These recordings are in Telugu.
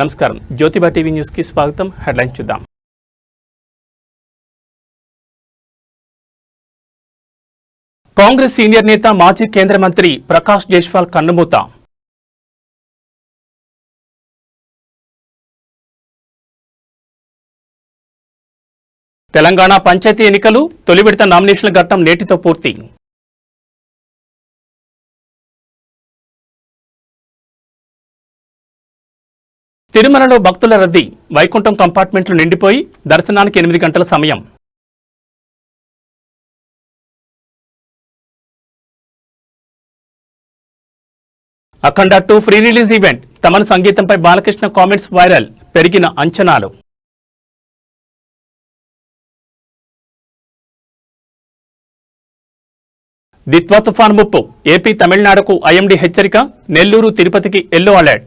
నమస్కారం. జ్యోతిబా టీవీ న్యూస్కి స్వాగతం. హెడ్లైన్ చూద్దాం. కాంగ్రెస్ సీనియర్ నేత మాజీ కేంద్ర మంత్రి ప్రకాష్ జైస్వాల్ కన్నుమూత. తెలంగాణ పంచాయతీ ఎన్నికలు తొలి విడత నామినేషన్ల ఘట్టం నేటితో పూర్తి. తిరుమలలో భక్తుల రద్దీ వైకుంఠం కంపార్ట్మెంట్లు నిండిపోయి దర్శనానికి ఎనిమిది గంటల సమయం. Akhanda two pre release event Thaman సంగీతంపై Balakrishna comments viral పెరిగిన అంచనాలు. దిత్వా తుఫాన్ ముప్పు ఏపీ తమిళనాడుకు ఐఎండీ హెచ్చరిక నెల్లూరు తిరుపతికి ఎల్లో అలర్ట్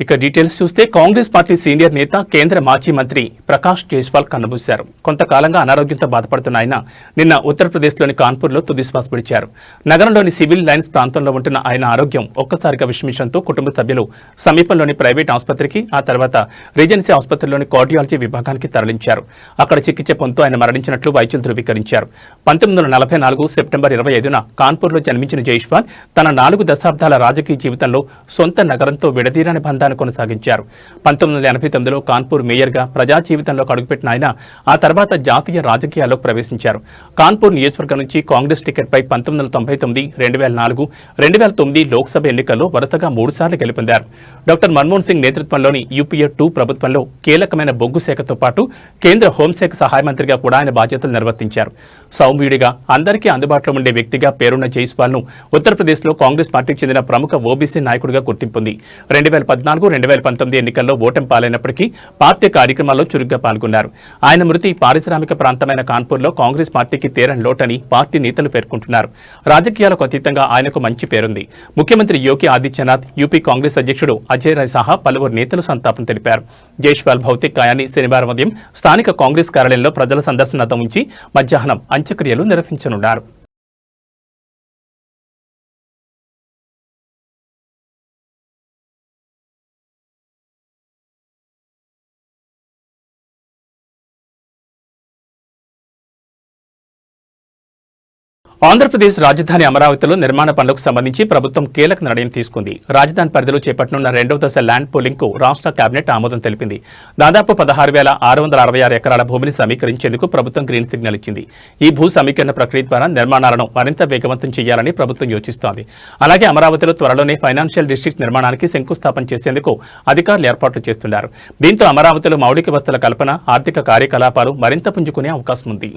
ఇక డీటెయిల్స్ చూస్తే కాంగ్రెస్ పార్టీ సీనియర్ నేత కేంద్ర మాజీ మంత్రి ప్రకాష్ జైస్వాల్ కన్నుమూశారు కొంతకాలంగా అనారోగ్యంతో బాధపడుతున్న ఆయన నిన్న ఉత్తరప్రదేశ్లోని కాన్పూర్లో తుదిశ్వాస విడిచారు నగరంలోని సివిల్ లైన్స్ ప్రాంతంలో ఉంటున్న ఆయన ఆరోగ్యం ఒక్కసారిగా విషమించడంతో కుటుంబ సభ్యులు సమీపంలోని ప్రైవేట్ ఆసుపత్రికి ఆ తర్వాత రీజెన్సీ ఆసుపత్రిలోని కార్డియాలజీ విభాగానికి తరలించారు. అక్కడ చికిత్స పొందుతూ ఆయన మరణించినట్లు వైద్యులు ధృవీకరించారు. పంతొమ్మిది వందల నలభై నాలుగు సెప్టెంబర్ ఇరవై ఐదున కాన్పూర్లో జన్మించిన జైస్వాల్ తన నాలుగు దశాబ్దాల రాజకీయ జీవితంలో సొంత నగరంతో విడదీరని జీవితాన్ని కొనసాగించారు. పంతొమ్మిది వందల ఎనభై తొమ్మిదిలో కాన్పూర్ మేయర్గా ప్రజా జీవితంలోకి అడుగుపెట్టిన ఆయన ఆ తర్వాత జాతీయ రాజకీయాల్లోకి ప్రవేశించారు. కాన్పూర్ నియోజకవర్గం నుంచి కాంగ్రెస్ టికెట్పై పంతొమ్మిది వందల తొంభై తొమ్మిది రెండు వేల నాలుగు రెండు వేల తొమ్మిది లోక్సభ ఎన్నికల్లో వరుసగా మూడుసార్లు గెలుపొందారు. డాక్టర్ మన్మోహన్ సింగ్ నేతృత్వంలోని యూపీఏ టూ ప్రభుత్వంలో కీలకమైన బొగ్గు శాఖతో పాటు కేంద్ర హోంశాఖ సహాయ మంత్రిగా కూడా ఆయన బాధ్యతలు నిర్వర్తించారు. సౌమ్యుడిగా అందరికీ అందుబాటులో ఉండే వ్యక్తిగా పేరున్న జైస్వాల్ను ఉత్తరప్రదేశ్లో కాంగ్రెస్ పార్టీకి చెందిన ప్రముఖ ఓబీసీ నాయకుడిగా గుర్తింపుంది. రెండు వేల పద్నాలుగు రెండు వేల పంతొమ్మిది ఎన్నికల్లో ఓటమి పాలైనప్పటికీ పార్టీ కార్యక్రమాల్లో చురుగ్గా పాల్గొన్నారు. ఆయన మృతి పారిశ్రామిక ప్రాంతమైన కాన్పూర్లో కాంగ్రెస్ పార్టీకి తీరని లోటని పార్టీ నేతలు పేర్కొంటున్నారు. రాజకీయాలకు అతీతంగా ఆయనకు మంచి పేరుంది. ముఖ్యమంత్రి యోగి ఆదిత్యనాథ్ యూపీ కాంగ్రెస్ అధ్యక్షుడు అజయ్ రాయ్ సహా పలువురు నేతలు సంతాపం తెలిపారు. జైష్పాల్ భౌతిక కాయాన్ని శనివారం ఉదయం స్థానిక కాంగ్రెస్ కార్యాలయంలో ప్రజల సందర్శనతో ఉంచి మధ్యాహ్నం అంత్యక్రియలు నిర్వహించనున్నారు. ఆంధ్రప్రదేశ్ రాజధాని అమరావతిలో నిర్మాణ పనులకు సంబంధించి ప్రభుత్వం కీలక నిర్ణయం తీసుకుంది. రాజధాని పరిధిలో చేపట్టనున్న రెండవ దశ ల్యాండ్ పోలింగ్కు రాష్ట్ర కేబినెట్ ఆమోదం తెలిపింది. దాదాపు పదహారు వేల ఆరు వందల అరవై ఆరు ఎకరాల భూమిని సమీకరించేందుకు ప్రభుత్వం గ్రీన్ సిగ్నల్ ఇచ్చింది. ఈ భూ సమీకరణ ప్రక్రియ ద్వారా నిర్మాణాలను మరింత వేగవంతం చేయాలని ప్రభుత్వం యోచిస్తోంది. అలాగే అమరావతిలో త్వరలోనే ఫైనాన్షియల్ డిస్ట్రిక్ట్ నిర్మాణానికి శంకుస్థాపన చేసేందుకు అధికారులు ఏర్పాట్లు చేస్తున్నారు. దీంతో అమరావతిలో మౌలిక వసతుల కల్పన ఆర్థిక కార్యకలాపాలు మరింత పుంజుకునే అవకాశం ఉంది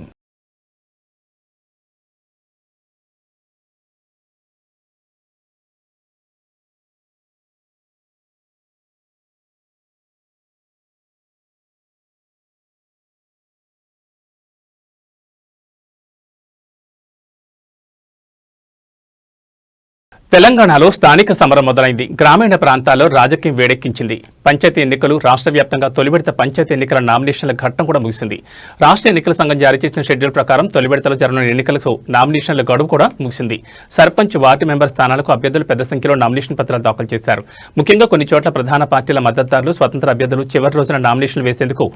తెలంగాణలో స్థానిక సమరం మొదలైంది. గ్రామీణ ప్రాంతాల్లో రాజకీయం వేడెక్కించింది. పంచాయతీ ఎన్నికలు రాష్ట్ర వ్యాప్తంగా తొలి విడత పంచాయతీ ఎన్నికల నామినేషన్ల ఘట్టం కూడా ముగిసింది. రాష్ట్ర ఎన్నికల సంఘం జారీ చేసిన షెడ్యూల్ ప్రకారం తొలి విడతలో జరగనున్న ఎన్నికలకు నామినేషన్ల గడువు కూడా ముగిసింది. సర్పంచ్ వార్డు మెంబర్ స్థానాలకు అభ్యర్థులు పెద్ద సంఖ్యలో నామినేషన్ పత్రాలు దాఖలు చేశారు. ముఖ్యంగా కొన్ని చోట్ల ప్రధాన పార్టీల మద్దతుదారులు స్వతంత్ర అభ్యర్థులు చివరి రోజున నామినేషన్లు వేసేందుకు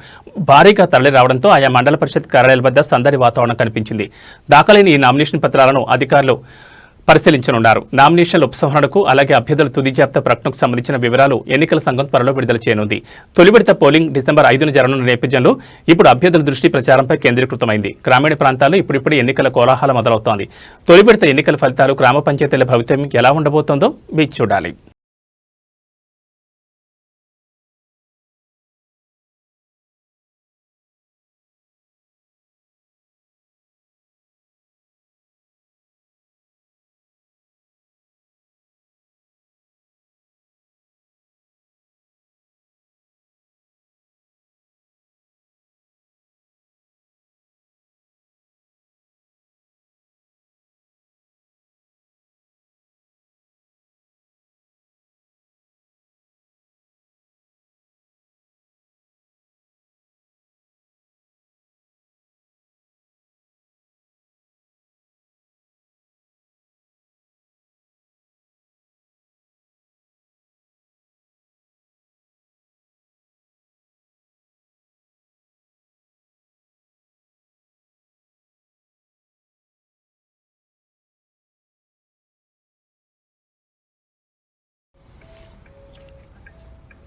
భారీగా తరలి రావడంతో ఆయా మండల పరిషత్ కార్యాలయాల వద్ద సందడి వాతావరణం కనిపించింది. దాఖలైన ఈ నామినేషన్ పత్రాలను అధికారులు పరిశీలించనున్నారు. నామినేషన్ల ఉపసంహరణకు అలాగే అభ్యర్థుల తుది జాబితా ప్రకటనకు సంబంధించిన వివరాలు ఎన్నికల సంఘం త్వరలో విడుదల చేయనుంది. తొలి విడత పోలింగ్ డిసెంబర్ ఐదున జరగనున్న నేపథ్యంలో ఇప్పుడు అభ్యర్థుల దృష్టి ప్రచారంపై కేంద్రీకృతమైంది. గ్రామీణ ప్రాంతాల్లో ఇప్పుడిప్పుడు ఎన్నికల కోలాహలం మొదలవుతోంది. తొలి విడత ఎన్నికల ఫలితాలు గ్రామ పంచాయతీల భవితవ్యం ఎలా ఉండబోతోందో మీరు చూడాలి.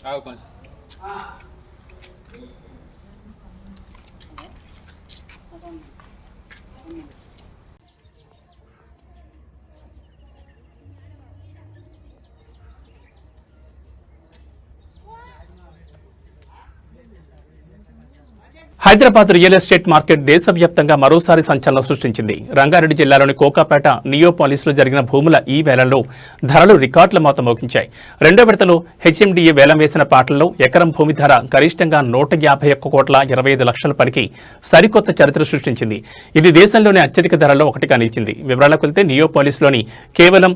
还有关系。హైదరాబాద్ రియల్ ఎస్టేట్ మార్కెట్ దేశవ్యాప్తంగా మరోసారి సంచలనం సృష్టించింది. రంగారెడ్డి జిల్లాలోని కోకాపేట నియోపాలిస్లో జరిగిన భూముల ఈ వేలంలో ధరలు రికార్డుల మాత మోగించాయి. రెండో విడతలో హెచ్ఎండిఏ వేలం వేసిన పాటల్లో ఎకరం భూమి ధర గరిష్టంగా నూట యాభై ఒక్క కోట్ల ఇరవై ఐదు లక్షల పనికి సరికొత్త చరిత్ర సృష్టించింది. ఇది దేశంలోనే అత్యధిక ధరల్లో ఒకటిగా నిలిచింది. వివరాలకు వెళ్తే నియోపాలిస్లోని కేవలం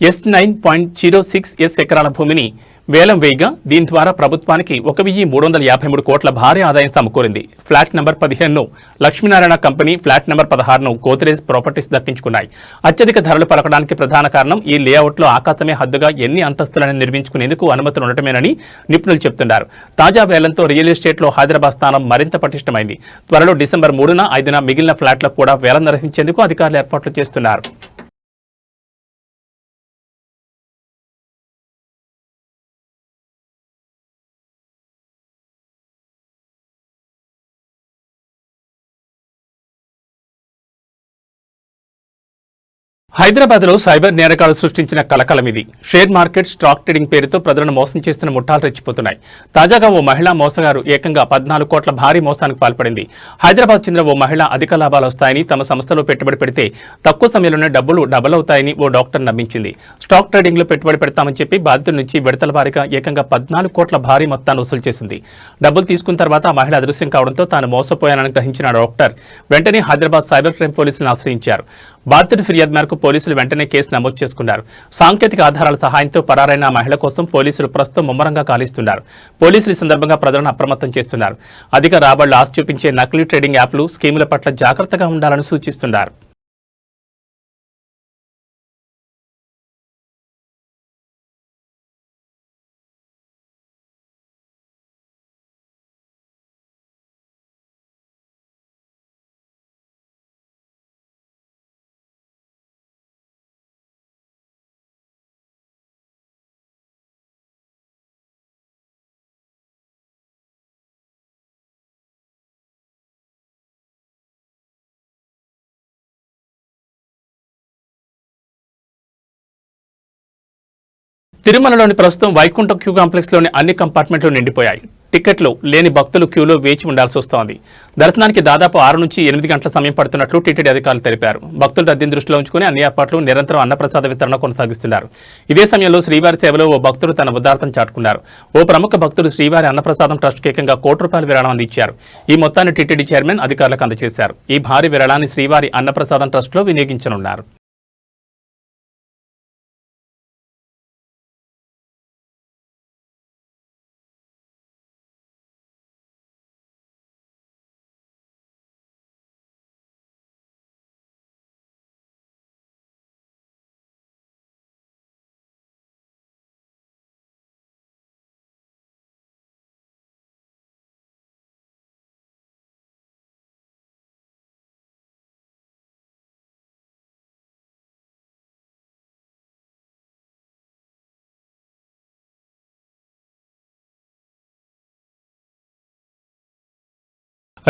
ఎస్ నైన్ పాయింట్ జీరో సిక్స్ ఎస్ ఎకరాల భూమిని వేలం వేయగా దీని ద్వారా ప్రభుత్వానికి ఒక వెయ్యి మూడు వందల యాభై మూడు కోట్ల భారీ ఆదాయం సమకూరింది. ఫ్లాట్ నెంబర్ పదిహేనును లక్ష్మీనారాయణ కంపెనీ ఫ్లాట్ నెంబర్ పదహారును గోద్రేజ్ ప్రాపర్టీస్ దక్కించుకున్నాయి. అత్యధిక ధరలు పలకడానికి ప్రధాన కారణం ఈ లేఅవుట్లో ఆకాశమే హద్దుగా ఎన్ని అంతస్తులను నిర్మించుకునేందుకు అనుమతులు ఉండటమేనని నిపుణులు చెబుతున్నారు తాజా వేలంతో రియల్ ఎస్టేట్లో హైదరాబాద్ స్థానం మరింత పటిష్టమైంది. త్వరలో డిసెంబర్ మూడున ఐదున మిగిలిన ఫ్లాట్లకు కూడా వేలం నిర్వహించేందుకు అధికారులు ఏర్పాట్లు చేస్తున్నారు. హైదరాబాద్లో సైబర్ నేరకాలు సృష్టించిన కలకలం ఇది. షేర్ మార్కెట్ స్టాక్ ట్రేడింగ్ పేరుతో ప్రజలను మోసం చేస్తున్న ముఠాలు రెచ్చిపోతున్నాయి. తాజాగా ఓ మహిళా మోసగారు ఏకంగా పద్నాలుగు కోట్ల భారీ మోసానికి పాల్పడింది. హైదరాబాద్ చెందిన ఓ మహిళ అధిక లాభాలు వస్తాయని తమ సంస్థలో పెట్టుబడి పెడితే తక్కువ సమయంలోనే డబ్బులు డబల్ అవుతాయని ఓ డాక్టర్ నమ్మించింది. స్టాక్ ట్రేడింగ్లో పెట్టుబడి పెడతామని చెప్పి బాధితుల నుంచి విడతల వారిగా ఏకంగా పద్నాలుగు కోట్ల భారీ మొత్తాన్ని వసూలు చేసింది. డబ్బులు తీసుకున్న తర్వాత ఆ మహిళ అదృశ్యం కావడంతో తాను మోసపోయానని గ్రహించిన డాక్టర్ వెంటనే హైదరాబాద్ సైబర్ క్రైమ్ పోలీసులను ఆశ్రయించారు. బాధితుడి ఫిర్యాదు మేరకు పోలీసులు వెంటనే కేసు నమోదు చేసుకున్నారు. సాంకేతిక ఆధారాల సహాయంతో పరారైన మహిళ కోసం పోలీసులు ప్రస్తుతం ముమ్మరంగా కాలిస్తున్నారు పోలీసులు ఈ సందర్భంగా ప్రజలను అప్రమత్తం చేస్తున్నారు. అధిక రాబడులు ఆశ చూపించే నకిలీ ట్రేడింగ్ యాప్లు స్కీముల పట్ల జాగ్రత్తగా ఉండాలని సూచిస్తున్నారు. తిరుమలలోని ప్రస్తుతం వైకుంఠ క్యూ కాంప్లెక్స్లోని అన్ని కంపార్ట్మెంట్లు నిండిపోయాయి. టికెట్లు లేని భక్తులు క్యూలో వేచి ఉండాల్సి వస్తోంది. దర్శనానికి దాదాపు ఆరు నుంచి ఎనిమిది గంటల సమయం పడుతున్నట్లు టీటీడీ అధికారులు తెలిపారు. భక్తుల రద్దీని దృష్టిలో ఉంచుకుని అన్ని ఏర్పాట్లు నిరంతరం అన్నప్రసాద వితరణ కొనసాగిస్తున్నారు. ఇదే సమయంలో శ్రీవారి సేవలో ఓ భక్తుడు తన ఉదార్థం చాటుకున్నారు. ఓ ప్రముఖ భక్తుడు శ్రీవారి అన్నప్రసాదం ట్రస్ట్ ఏకంగా కోటి రూపాయల విరాళం అందించారు. ఈ మొత్తాన్ని టీటీడీ చైర్మన్ అధికారులకు అందజేశారు. ఈ భారీ విరాళాన్ని శ్రీవారి అన్నప్రసాదం ట్రస్ట్లో వినియోగించనున్నారు.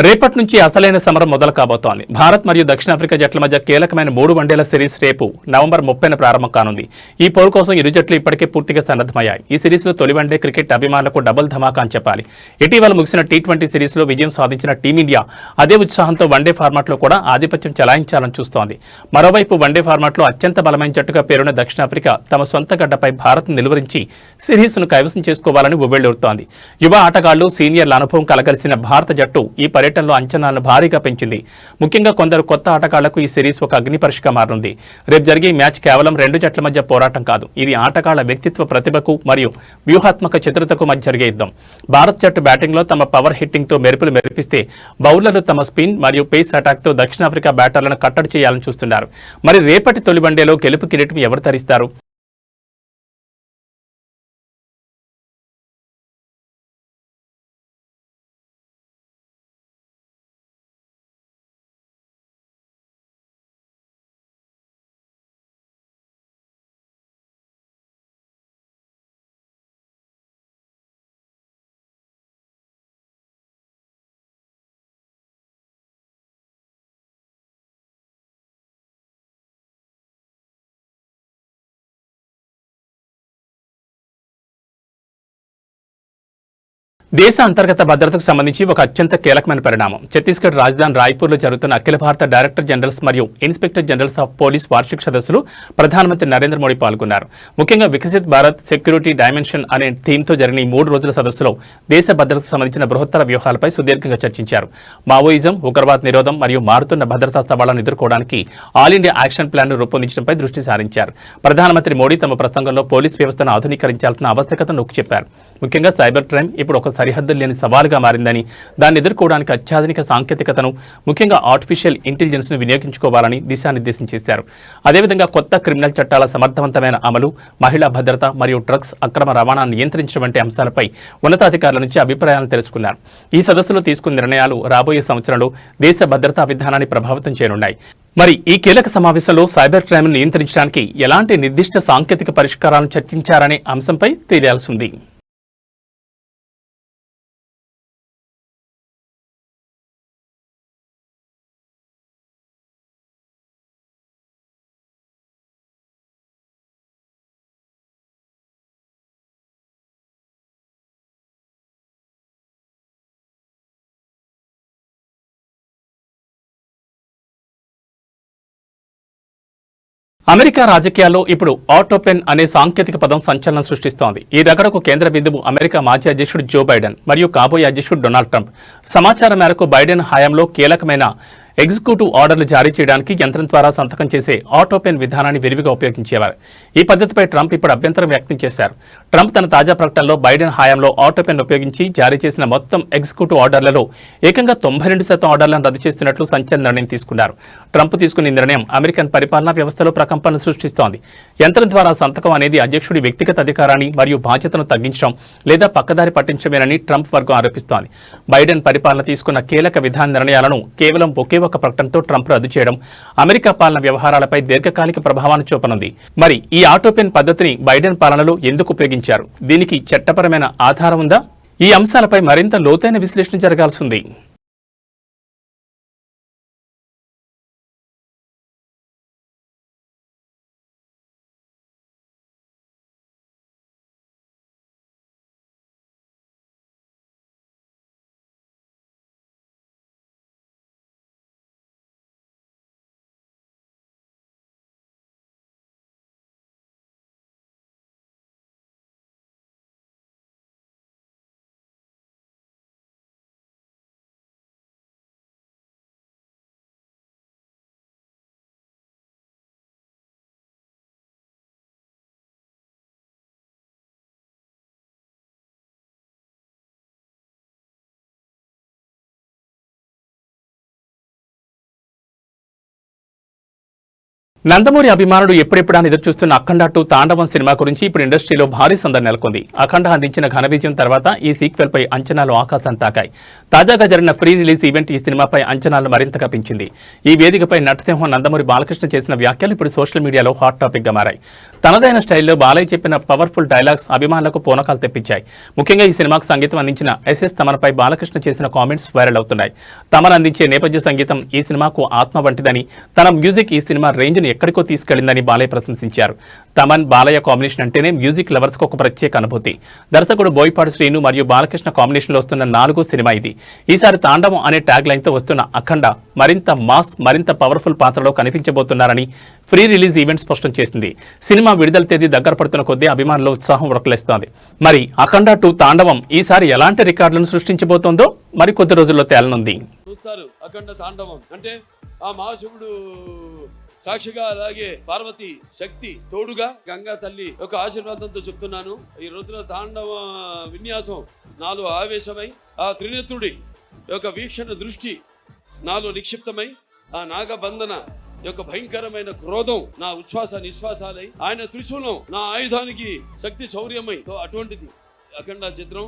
రేపటి నుంచి అసలైన సమరం మొదలు కాబోతోంది. భారత్ మరియు దక్షిణాఫ్రికా జట్ల మధ్య కీలకమైన మూడు వన్డేల సిరీస్ రేపు నవంబర్ ముప్పైన ప్రారంభం కానుంది. ఈ పోరు కోసం ఇరు జట్లు ఇప్పటికే పూర్తిగా సన్నద్ధమయ్యాయి. ఈ సిరీస్లో తొలి వన్డే క్రికెట్ అభిమానులకు డబుల్ ధమాకా అని చెప్పాలి. ఇటీవల ముగిసిన టీ ట్వంటీ సిరీస్లో విజయం సాధించిన టీమిండియా అదే ఉత్సాహంతో వన్డే ఫార్మాట్లో కూడా ఆధిపత్యం చెలాయించాలని చూస్తోంది. మరోవైపు వన్డే ఫార్మాట్లో అత్యంత బలమైన జట్టుగా పేరున్న దక్షిణాఫ్రికా తమ సొంత గడ్డపై భారత్ నిలువరించి సిరీస్ను కైవసం చేసుకోవాలని ఉవ్వెళ్ళూరుతోంది యువ ఆటగాళ్ళు సీనియర్ల అనుభవం కలగలిసిన భారత జట్టు ఈ పర్యటనలో అంచనాలను భారీగా పెంచింది. ముఖ్యంగా కొందరు కొత్త ఆటగాళ్ళకు ఈ సిరీస్ ఒక అగ్నిపరీక్షగా మారనుంది రేపు జరిగే మ్యాచ్ కేవలం రెండు జట్ల మధ్య పోరాటం కాదు. ఇది ఆటగాళ్ళ వ్యక్తిత్వ ప్రతిభకు మరియు వ్యూహాత్మక చతురతకు మధ్య జరిగే యుద్ధం. భారత్ జట్టు బ్యాటింగ్లో తమ పవర్ హిట్టింగ్తో మెరుపులు మెరిపిస్తే బౌలర్లు తమ స్పిన్ మరియు పేస్ అటాక్తో దక్షిణాఫ్రికా బ్యాటర్లను కట్టడి చేయాలని చూస్తున్నారు. మరి రేపటి తొలి వన్డేలో గెలుపు కిరీటం ఎవరు తరిస్తారు దేశ అంతర్గత భద్రతకు సంబంధించి ఒక అత్యంత కీలకమైన పరిణామం. ఛత్తీస్గఢ్ రాజధాని రాయ్పూర్లో జరుగుతున్న అఖిల భారత డైరెక్టర్ జనరల్స్ మరియు ఇన్స్పెక్టర్ జనరల్స్ ఆఫ్ పోలీస్ వార్షిక సదస్సులో ప్రధానమంత్రి నరేంద్ర మోడీ పాల్గొన్నారు. ముఖ్యంగా వికసిత్ భారత్ సెక్యూరిటీ డైమెన్షన్ అనే థీమ్తో జరిగిన ఈ మూడు రోజుల సదస్సులో దేశ భద్రతకు సంబంధించిన బృహత్తర వ్యూహాలపై సుదీర్ఘంగా చర్చించారు. మావోయిజం ఉగ్రవాద నిరోధం మరియు మారుతున్న భద్రతా సవాళ్ళను ఎదుర్కోవడానికి ఆల్ ఇండియా యాక్షన్ ప్లాన్ను రూపొందించడంపై దృష్టి సారించారు. ప్రధానమంత్రి మోడీ తమ ప్రసంగంలో పోలీస్ వ్యవస్థను ఆధునీకరించాల్సిన ఆవశ్యకతను నొక్కి చెప్పారు ముఖ్యంగా సైబర్ క్రైమ్ ఇప్పుడు ఒక సరిహద్దులు లేని సవాలుగా మారిందని దాన్ని ఎదుర్కోవడానికి అత్యాధునిక సాంకేతికతను ముఖ్యంగా ఆర్టిఫిషియల్ ఇంటెలిజెన్స్ను వినియోగించుకోవాలని దిశానిర్దేశం చేశారు. అదేవిధంగా కొత్త క్రిమినల్ చట్టాల సమర్థవంతమైన అమలు మహిళా భద్రత మరియు డ్రగ్స్ అక్రమ రవాణాను నియంత్రించడం వంటి అంశాలపై ఉన్నతాధికారుల నుంచి అభిప్రాయాలను తెలుసుకున్నారు. ఈ సదస్సులో తీసుకున్న నిర్ణయాలు రాబోయే సంవత్సరంలో దేశ భద్రతా విధానాన్ని ప్రభావితం చేయనున్నాయి. మరి ఈ కీలక సమావేశంలో సైబర్ క్రైమ్ను నియంత్రించడానికి ఎలాంటి నిర్దిష్ట సాంకేతిక పరిష్కారాలను చర్చించారనే అంశంపై తెలియాల్సి ఉంది. అమెరికా రాజకీయాల్లో ఇప్పుడు ఆటోపెన్ అనే సాంకేతిక పదం సంచలనం సృష్టిస్తోంది. ఈ రగడకు కేంద్ర బిందువు అమెరికా మాజీ అధ్యక్షుడు జో బైడెన్ మరియు కాబోయే అధ్యక్షుడు డొనాల్డ్ ట్రంప్. సమాచారం మేరకు బైడెన్ హయాంలో కీలకమైన ఎగ్జిక్యూటివ్ ఆర్డర్లు జారీ చేయడానికి యంత్రం ద్వారా సంతకం చేసే ఆటోపెన్ విధానాన్ని విరివిగా ఉపయోగించేవారు. ఈ పద్ధతిపై ట్రంప్ ఇప్పుడు అభ్యంతరం వ్యక్తం చేశారు. ట్రంప్ తన తాజా ప్రకటనలో బైడెన్ హయాంలో ఆటోపెన్ ఉపయోగించి జారీ చేసిన మొత్తం ఎగ్జిక్యూటివ్ ఆర్డర్లలో ఏకంగా తొంభై రెండు శాతం ఆర్డర్లను రద్దు చేస్తున్నట్లు సంచలన నిర్ణయం తీసుకున్నారు. ట్రంప్ తీసుకునే నిర్ణయం అమెరికన్ పరిపాలనా వ్యవస్థలో ప్రకంపనలు సృష్టిస్తోంది. యంత్రం ద్వారా సంతకం అనేది అధ్యక్షుడి వ్యక్తిగత అధికారాన్ని మరియు బాధ్యతను తగ్గించడం లేదా పక్కదారి పట్టించమేనని ట్రంప్ వర్గం ఆరోపిస్తోంది. బైడెన్ పరిపాలన తీసుకున్న కీలక విధాన నిర్ణయాలను కేవలం ఒకే ఒక ప్రకటనతో ట్రంప్ రద్దు చేయడం అమెరికా పాలన వ్యవహారాలపై దీర్ఘకాలిక ప్రభావాన్ని చూపనుంది. మరి ఈ ఆటోపెన్ పద్ధతిని బైడెన్ పాలనలో ఎందుకు ఉపయోగించారు? దీనికి చట్టపరమైన ఆధారం ఉందా? ఈ అంశాలపై మరింత లోతైన విశ్లేషణ జరగాల్సి నందమూరి అభిమానుడు ఎప్పుడెప్పుడా ఎదురు చూస్తున్న అఖండ టూ తాండవం సినిమా గురించి ఇప్పుడు ఇండస్ట్రీలో భారీ సందడి నెలకొంది. అఖండ అందించిన ఘన విజయం తర్వాత ఈ సీక్వెల్ పై అంచనాలు ఆకాశాన్ని తాకాయి. తాజాగా జరిగిన ఫ్రీ రిలీజ్ ఈవెంట్ ఈ సినిమాపై అంచనాలు మరింతగా పెంచింది. ఈ వేదికపై నటసింహం నందమూరి బాలకృష్ణ చేసిన వ్యాఖ్యలు ఇప్పుడు సోషల్ మీడియాలో హాట్ టాపిక్గా మారాయి. తనదైన స్టైల్లో బాలయ్య చెప్పిన పవర్ఫుల్ డైలాగ్స్ అభిమానులకు పూనకాలు తెప్పించాయి. ముఖ్యంగా ఈ సినిమాకు సంగీతం అందించిన ఎస్ఎస్ తమన్పై బాలకృష్ణ చేసిన కామెంట్స్ వైరల్ అవుతున్నాయి. తమన్ అందించే నేపథ్య సంగీతం ఈ సినిమాకు ఆత్మ వంటిదని తన మ్యూజిక్ ఈ సినిమా రేంజ్ను ఎక్కడికో తీసుకెళ్ళిందని బాలయ్య ప్రశంసించారు. తమన్ బాలయ్య కాంబినేషన్ అంటేనే మ్యూజిక్ లవర్స్కు ఒక ప్రత్యేక అనుభూతి. దర్శకుడు బోయపాటి శ్రీను మరియు బాలకృష్ణ కాంబినేషన్లో వస్తున్న నాలుగో సినిమా ఇది. ఈసారి తాండవం అనే ట్యాగ్ లైన్తో వస్తున్న అఖండ మరింత మాస్ మరింత పవర్ఫుల్ పాత్రలో కనిపించబోతున్నారని ఫ్రీ రిలీజ్ ఈవెంట్ స్పష్టం చేసింది. సినిమా విడుదల తేదీ దగ్గర పడుతున్న కొద్దీ అభిమానుల ఉత్సాహం ఉడకలేస్తోంది మరి అఖండ టూ తాండవం ఈసారి ఎలాంటి రికార్డులను సృష్టించబోతోందో మరి కొద్ది రోజుల్లో తేలనుంది. చూస్తారు అఖండ తాండవం. అంటే ఆ మహాశివుడు సాక్షిగా అలాగే పార్వతి శక్తి తోడుగా గంగా తల్లి యొక్క ఆశీర్వాదంతో చెప్తున్నాను. ఈ రోజున తాండవ విన్యాసం నాలో ఆవేశమై ఆ త్రినేత్రుడి యొక్క వీక్షణ దృష్టి నాలో నిక్షిప్తమై ఆ నాగబంధన యొక్క భయంకరమైన క్రోధం నా ఉచ్ఛ్వాస నిశ్వాసాలై ఆయన త్రిశూలం నా ఆయుధానికి శక్తి శౌర్యమై. తో అటువంటిది అఖండ చిత్రం.